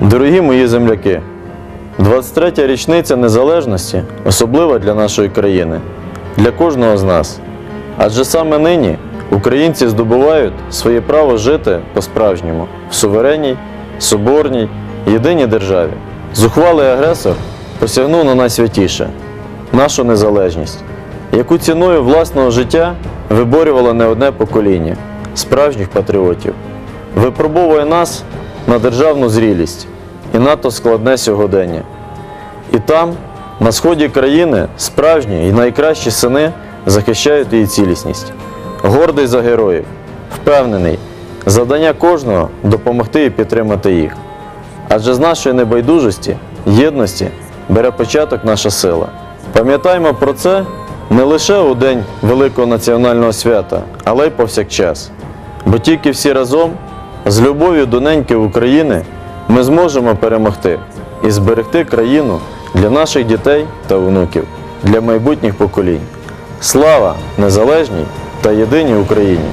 Дорогі мої земляки, 23-я річниця незалежності особлива для нашої країни, для кожного з нас. Адже саме нині українці здобувають своє право жити по-справжньому в суверенній, соборній, єдиній державі. Зухвалий агресор посягнув на найсвятіше нашу незалежність, яку ціною власного життя виборювало не одне покоління справжніх патріотів випробовує нас на державну зрілість і надто складне сьогодення. І там, на сході країни, справжні і найкращі сини захищають її цілісність. Гордий за героїв, впевнений, завдання кожного допомогти і підтримати їх. Адже з нашої небайдужості, єдності бере початок наша сила. Пам'ятаймо про це не лише у день великого національного свята, але й повсякчас. Бо тільки всі разом, з любов'ю до неньки України, ми зможемо перемогти і зберегти країну для наших дітей та внуків, для майбутніх поколінь. Слава незалежній та єдиній Україні!